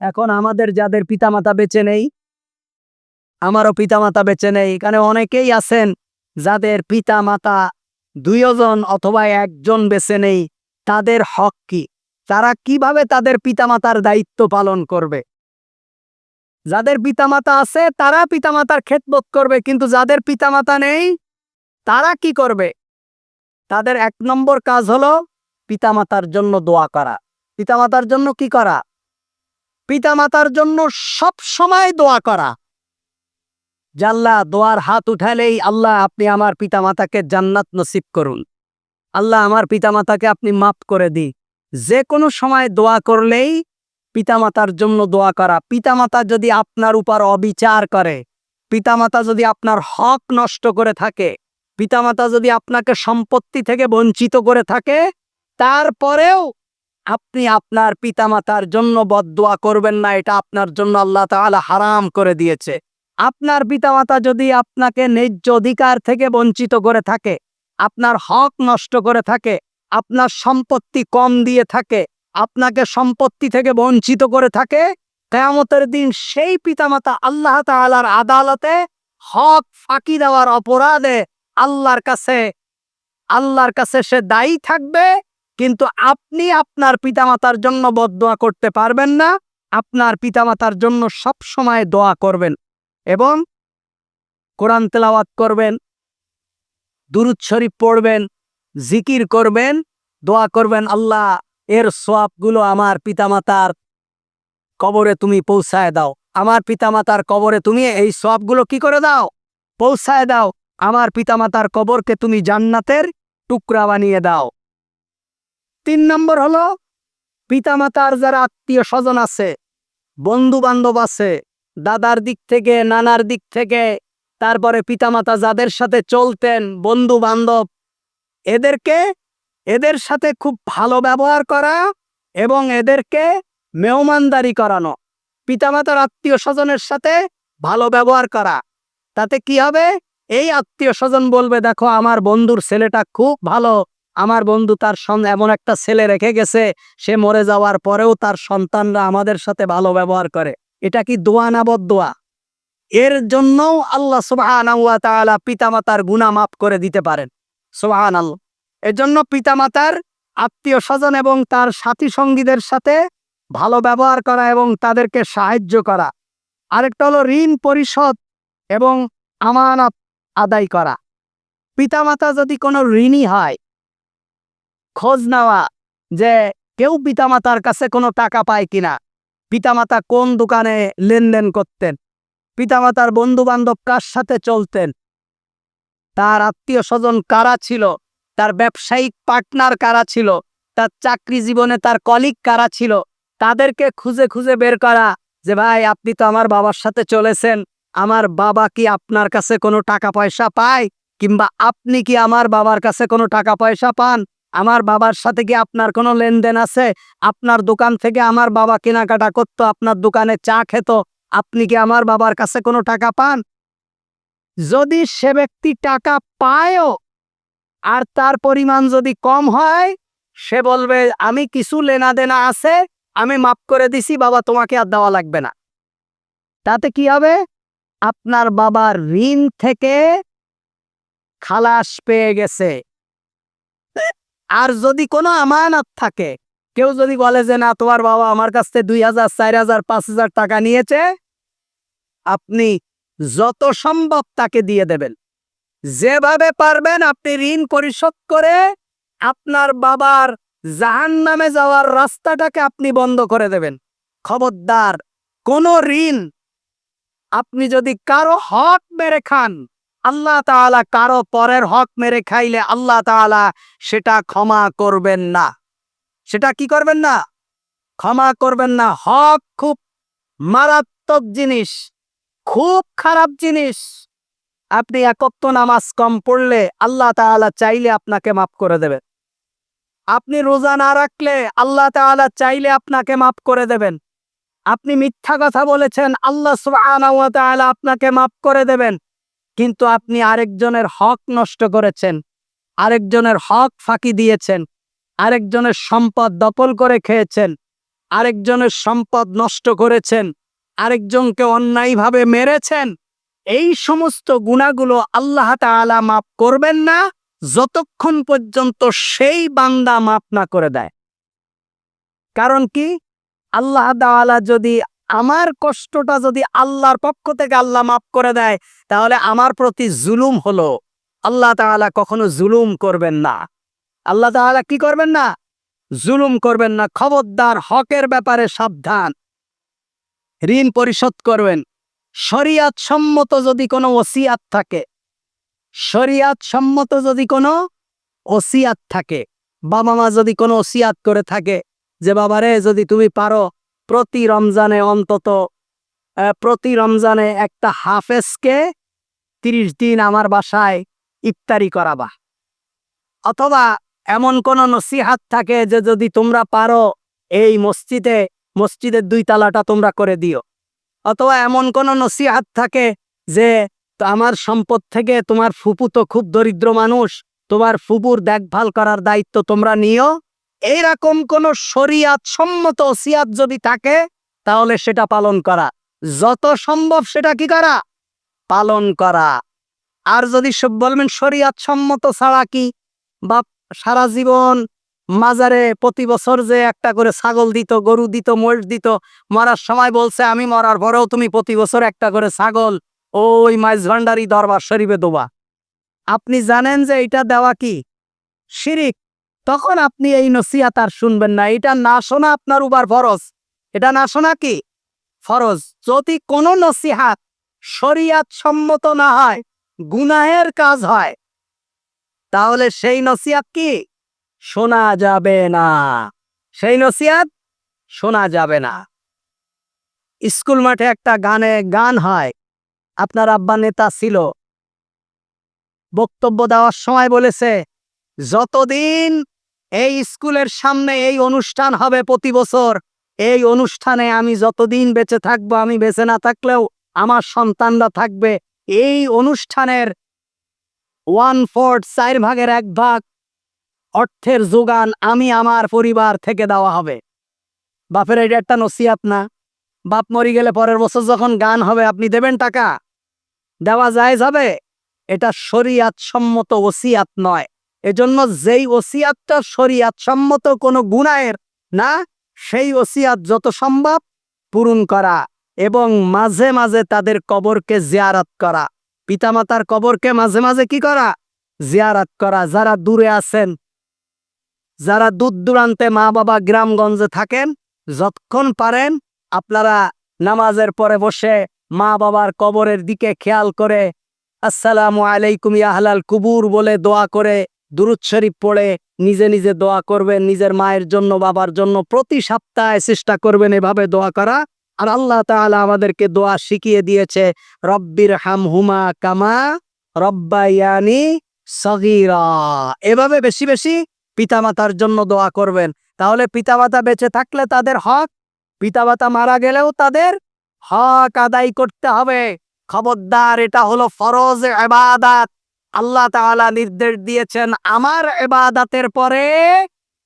এখন আমাদের যাদের পিতামাতা বেঁচে নেই, আমারও পিতামাতা বেঁচে নেই। এখানে অনেকেই আছেন যাদের পিতামাতা দুইজন অথবা একজন বেছে নেই, তাদের হক কি? তারা কীভাবে তাদের পিতামাতার দায়িত্ব পালন করবে? যাদের পিতামাতা আছে, তারা পিতামাতার খেদমত করবে, কিন্তু যাদের পিতামাতা নেই, তারা কি করবে? তাদের এক নম্বর কাজ হলো পিতামাতার জন্য দোয়া করা। পিতামাতার জন্য কি করা? পিতামাতার জন্য সব সময় দোয়া করা। জাল্লা দোয়ার হাত উঠালেই আল্লাহ আপনি আমার পিতামাতাকে জান্নাত নসিব করুন। আল্লাহ আমার পিতামাতাকে আপনি মাফ করে দি যে কোনো সময় দোয়া করলেই পিতামাতার জন্য দোয়া করা। পিতামাতা যদি আপনার উপর অবিচার করে, পিতামাতা যদি আপনার হক নষ্ট করে থাকে, পিতামাতা যদি আপনাকে সম্পত্তি থেকে বঞ্চিত করে থাকে, তারপরেও আপনি আপনার পিতামাতার জন্য বদদোয়া করবেন না, এটা আপনার জন্য আল্লাহ তাআলা হারাম করে দিয়েছে। আপনার পিতামাতা যদি আপনাকে ন্যায্য অধিকার থেকে বঞ্চিত করে থাকে, আপনার হক নষ্ট করে থাকে, আপনার সম্পত্তি কম দিয়ে থাকে, আপনাকে সম্পত্তি থেকে বঞ্চিত করে থাকে, কেয়ামতের দিন সেই পিতামাতা আল্লাহ তাআলার আদালতে হক ফাঁকি দেওয়ার অপরাধে আল্লাহর কাছে আল্লাহর কাছে সে দায়ী থাকবে কিন্তু আপনি আপনার পিতামাতার জন্য বদদোয়া করতে পারবেন না। আপনার পিতামাতার জন্য সব সময় দোয়া করবেন এবং কোরআন তেলাওয়াত করবেন, দুরুদ শরীফ পড়বেন, জিকির করবেন, দোয়া করবেন, আল্লাহ, এর সোয়াবগুলো আমার পিতামাতার কবরে তুমি পৌঁছায় দাও। আমার পিতামাতার কবরে তুমি এই সোয়াবগুলো কি করে দাও? পৌঁছায় দাও। আমার পিতামাতার কবরকে তুমি জান্নাতের টুকরা বানিয়ে দাও। তিন নম্বর হলো পিতামাতার যারা আত্মীয় স্বজন আছে বন্ধু বান্ধব আছে, দাদার দিক থেকে, নানার দিক থেকে, তারপরে পিতামাতা যাদের সাথে চলতেন বন্ধু বান্ধব এদেরকে, এদের সাথে খুব ভালো ব্যবহার করা এবং এদেরকে মেহমানদারি করানো, পিতামাতার আত্মীয় স্বজনের সাথে ভালো ব্যবহার করা। তাতে কি হবে? এই আত্মীয় স্বজন বলবে, দেখো, আমার বন্ধুর ছেলেটা খুব ভালো আমার বন্ধু তার সন- এমন একটা ছেলে রেখে গেছে, সে মরে যাওয়ার পরেও তার সন্তানরা আমাদের সাথে ভালো ব্যবহার করে। এটা কি দোয়া না বদোয়া এর জন্যও আল্লাহ তাআলা পিতামাতার গুনাহ মাফ করে দিতে পারেন। সুবহানাল্লাহ। এর জন্য পিতামাতার আত্মীয় স্বজন এবং তার সাথী সঙ্গীদের সাথে ভালো ব্যবহার করা এবং তাদেরকে সাহায্য করা। আরেকটা হলো ঋণ পরিশোধ এবং আমানত আদায় করা। পিতামাতা যদি কোনো ঋণী হয় খোঁজ নেওয়া যে কেউ পিতামাতার কাছে কোনো টাকা পায় কিনা পিতামাতা কোন দোকানে লেনদেন করতেন? পিতামাতার বন্ধু বান্ধব কার সাথে চলতেন? তার আত্মীয় স্বজন কারা ছিল? তার ব্যবসায়িক পার্টনার কারা ছিল? তার চাকরি জীবনে তার কলিগ কারা ছিল? তাদেরকে খুঁজে খুঁজে বের করা যে, ভাই, আপনি তো আমার বাবার সাথে চলেছেন। আমার বাবা কি আপনার কাছে কোনো টাকা পয়সা পায়? কিংবা আপনি কি আমার বাবার কাছে কোনো টাকা পয়সা পান? আমার বাবার সাথে কি আপনার কোনো লেনদেন আছে? আপনার দোকান থেকে আমার বাবা কেনাকাটা করতো, আপনার দোকানে চা খেত, আপনি কি আমার বাবার কাছে কোনো টাকা পান? যদি সে ব্যক্তি টাকা পায়ও আর তার পরিমাণ যদি কম হয়, সে বলবে, আমি কিছু লেনা দেনা আছে, আমি মাফ করে দিছি, বাবা তোমাকে আর দেওয়া লাগবে না। তাতে কি হবে? আপনার বাবার ঋণ থেকে খালাস পেয়ে গেছে। আর যদি কোনো আমানত থাকে, কেউ যদি বলে যে, না, তোমার বাবা আমার কাছ থেকে দুই হাজার, চার হাজার, পাঁচ হাজার টাকা নিয়েছে, আপনি যত সম্ভব তাকে দিয়ে দেবেন। যেভাবে পারবেন আপনি ঋণ পরিশোধ করে আপনার বাবার জাহান নামে যাওয়ার রাস্তাটাকে আপনি বন্ধ করে দেবেন। খবরদার, কোনো ঋণ আপনি যদি কারও হক মেরে খান আল্লাহ তাআলা কারও পরের হক মেরে খাইলে আল্লাহ তাআলা সেটা ক্ষমা করবেন না। সেটা কি করবেন না? ক্ষমা করবেন না। হক খুব মারাত্মক জিনিস, খুব খারাপ জিনিস। আপনি একত্ব নামাজ কম পড়লে আল্লাহ তাআলা চাইলে আপনাকে মাফ করে দেবেন আপনি রোজা না রাখলে আল্লাহ তাআলা চাইলে আপনাকে মাফ করে দেবেন। আপনি মিথ্যা কথা বলেছেন, আল্লাহ ওয়া আপনাকে মাফ করে দেবেন। কিন্তু আপনি আরেকজনের হক নষ্ট করেছেন, আরেকজনের হক ফাঁকি দিয়েছেন, আরেকজনের সম্পদ দখল করে খেয়েছেন, আরেকজনের সম্পদ নষ্ট করেছেন, আরেকজনকে অন্যায়ভাবে মেরেছেন, এই সমস্ত গুণাগুলো আল্লাহ তাআলা মাফ করবেন না যতক্ষণ পর্যন্ত সেই বান্দা মাফ না করে দেয়। কারণ কি? আল্লাহ তাআলা যদি আমার কষ্টটা যদি আল্লাহর পক্ষ থেকে আল্লাহ মাফ করে দেয়, তাহলে আমার প্রতি জুলুম হলো। আল্লাহ তাআলা কখনো জুলুম করবেন না। আল্লাহ তাআলা কি করবেন না? জুলুম করবেন না। খবরদার হকের ব্যাপারে সাবধান। ঋণ পরিশোধ করবেন। শরিয়াত সম্মত যদি কোনো ওসিয়াত থাকে শরিয়াত সম্মত যদি কোনো ওসিয়াত থাকে, বাবা মা যদি কোনো ওসিয়াত করে থাকে, যে বাবারে যদি তুমি পারো প্রতি রমজানে অন্তত প্রতি রমজানে একটা হাফেজকে তিরিশ দিন আমার বাসায় ইফতারি করাবা। অথবা এমন কোন নসিহাত থাকে যে যদি তোমরা পারো এই মসজিদে, মসজিদের দুই তালাটা তোমরা করে দিও। অথবা এমন কোন নসিহাত থাকে যে আমার সম্পদ থেকে তোমার ফুপু তো খুব দরিদ্র মানুষ, তোমার ফুপুর দেখভাল করার দায়িত্ব তোমরা নিও এইরকম কোন শরিয়াত সম্মত ওসিয়াত যদি থাকে, তাহলে সেটা পালন করা। যত সম্ভব সেটা কি করা? পালন করা। আর যদি সব বলবেন শরিয়াত সম্মত ছাড়া কি? বা সারা জীবন মাজারে প্রতি বছর যে একটা করে ছাগল দিত, গরু দিত, মহিষ দিত, মরার সময় বলছে, আমি মরার পরেও তুমি প্রতি বছর একটা করে ছাগল ওই মাইজ ভান্ডারি দরবার শরীফে দোবা। আপনি জানেন যে এটা দেওয়া কি? শিরিক। তখন আপনি এই নসিহাত আর শুনবেন না। এটা না শোনা আপনার উবার ফরজ। এটা না শোনা কি? ফরজ। যদি কোনো নসিহাত শরিয়াত সম্মত না হয়, গুনাহের কাজ হয়, তাহলে সেই নসিহাত কি? শোনা যাবে না। সেই নসিহাত শোনা যাবে না। স্কুল মাঠে একটা গানে গান হয়। আপনার আব্বা নেতা ছিল। বক্তব্য দেওয়ার সময় বলেছে, যতদিন এই স্কুলের সামনে এই অনুষ্ঠান হবে প্রতি বছর। এই অনুষ্ঠানে আমি যতদিন বেঁচে থাকব, আমি বেঁচে না থাকলেও আমার সন্তানরা থাকবে। এই অনুষ্ঠানের ওয়ান ফোর্থ চার ভাগের এক ভাগ অর্থের যোগান আমি আমার পরিবার থেকে দেওয়া হবে। বাপের এটা একটা নসিহাত না। বাপ মরি গেলে পরের বছর যখন গান হবে, আপনি দেবেন টাকা? দেওয়া যায় যাবে এটা শরিয়াত সম্মত ওসিয়াত নয়। এজন্য যেই ওসিয়াতটা শরিয়াত সম্মত কোনো গুনায়ের না, সেই ওসিয়াত যত সম্ভব পূরণ করা এবং মাঝে মাঝে তাদের কবরকে জিয়ারাত করা। পিতামাতার কবরকে মাঝে মাঝে কি করা? জিয়ারাত করা। যারা দূরে আছেন, যারা দূর দূরান্তে মা বাবা গ্রামগঞ্জে থাকেন, যতক্ষণ পারেন আপনারা নামাজের পরে বসে মা বাবার কবরের দিকে খেয়াল করে, আসসালামু আলাইকুম ইয়া আহলাল কুবুর বলে দোয়া করে দুরুদ শরীফ পড়ে, নিজে নিজে দোয়া করবেন, নিজের মায়ের জন্য, বাবার জন্য প্রতি সপ্তাহে চেষ্টা করবেন এভাবে দোয়া করা। আর আল্লাহ তাআলা আমাদেরকে দোয়া শিখিয়ে দিয়েছে, রব্বির হাম হুমা কামা রব্বায়ানি সগীরা। এভাবে বেশি বেশি পিতামাতার জন্য দোয়া করবেন। তাহলে পিতামাতা বেঁচে থাকলে তাদের হক, পিতামাতা মারা গেলেও তাদের হক আদায় করতে হবে। খবরদার, এটা হলো ফরজ এবাদাত আল্লাহ তাআলা নির্দেশ দিয়েছেন, আমার এবাদাতের পরে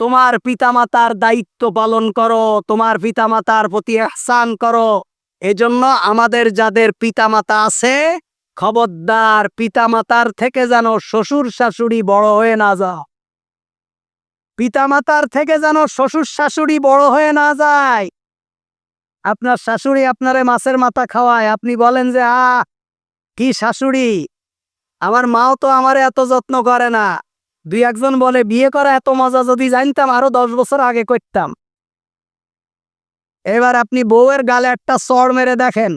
তোমার পিতামাতার দায়িত্ব পালন করো, তোমার পিতামাতার প্রতি এহসান করো। এজন্য আমাদের যাদের পিতামাতা আছে, খবরদার পিতামাতার থেকে যেন শ্বশুর শাশুড়ি বড় হয়ে না যাও পিতামাতার থেকে যেন শ্বশুর শাশুড়ি বড় হয়ে না যায়। আপনার শাশুড়ি আপনারে মাছের মাথা খাওয়ায়, আপনি বলেন যে আ কি শাশুড়ি? আমার মাও তো আমার এত যত্ন করে না। দুই একজন বলে, বিয়ে করা এত মজা যদি জানতাম, আরও দশ বছর আগে করতাম। এবার আপনি বউয়ের গালে একটা চড় মেরে দেখেন।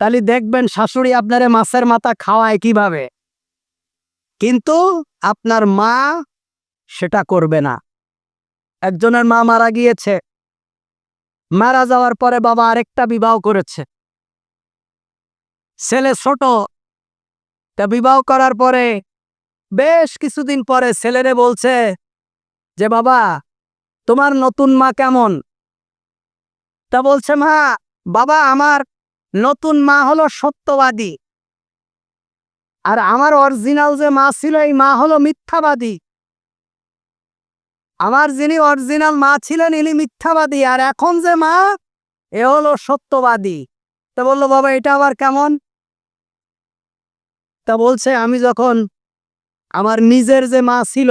তাহলে দেখবেন শাশুড়ি আপনারে মাছের মাথা খাওয়ায় কীভাবে। কিন্তু আপনার মা সেটা করবে না। একজনের মা মারা গিয়েছে। মারা যাওয়ার পরে বাবা আরেকটা বিবাহ করেছে। ছেলে ছোট তা বিবাহ করার পরে বেশ কিছুদিন পরে ছেলেরে বলছে যে, বাবা, তোমার নতুন মা কেমন? তা বলছে, মা, বাবা, আমার নতুন মা হলো সত্যবাদী। আর আমার অরিজিনাল যে মা ছিল, এই মা হলো মিথ্যাবাদী। আমার যিনি অরিজিনাল মা ছিলেন, ইনি মিথ্যাবাদী। আর এখন যে মা, এ হলো সত্যবাদী। তা বলল, বাবা, এটা আবার কেমন? তা বলছে, আমি যখন আমার নিজের যে মা ছিল,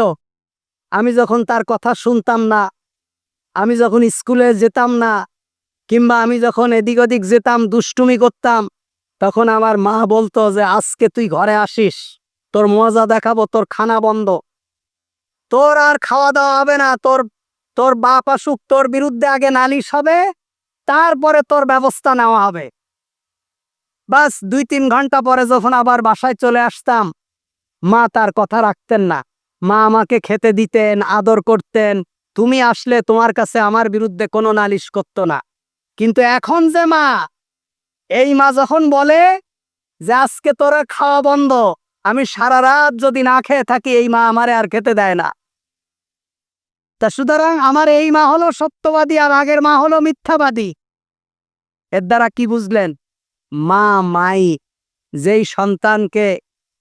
আমি যখন তার কথা শুনতাম না, আমি যখন স্কুলে যেতাম না, কিংবা আমি যখন এদিক ওদিক যেতাম, দুষ্টুমি করতাম, তখন আমার মা বলতো যে, আজকে তুই ঘরে আসিস, তোর মজা দেখাবো, তোর খানা বন্ধ। তোর আর খাওয়া দাওয়া হবে না, তোর তোর বাপ আসুক, তোর বিরুদ্ধে আগে নালিশ হবে, তারপরে তোর ব্যবস্থা নেওয়া হবে। বাস দুই তিন ঘণ্টা পরে যখন আবার বাসায় চলে আসতাম, মা তার কথা রাখতেন না। মা আমাকে খেতে দিতেন, আদর করতেন। তুমি আসলে তোমার কাছে আমার বিরুদ্ধে কোনো নালিশ করত না। কিন্তু এখন যে মা, এই মা যখন বলে যে আজকে তোরা খাওয়া বন্ধ, আমি সারা রাত যদি না খেয়ে থাকি, এই মা আমারে আর খেতে দেয় না। তা সুতরাং আমার এই মা হলো সত্যবাদী আর আগের মা হলো মিথ্যাবাদী। এর দ্বারা কি বুঝলেন? মা, মাই, যেই সন্তানকে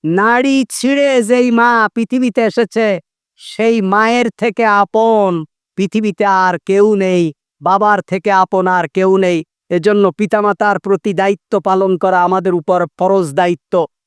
নাড়ি ছিঁড়ে যেই মা পৃথিবীতে এসেছে, সেই মায়ের থেকে আপন পৃথিবীতে আর কেউ নেই, বাবার থেকে আপন আর কেউ নেই। এজন্য পিতামাতার প্রতি দায়িত্ব পালন করা আমাদের উপর ফরজ দায়িত্ব।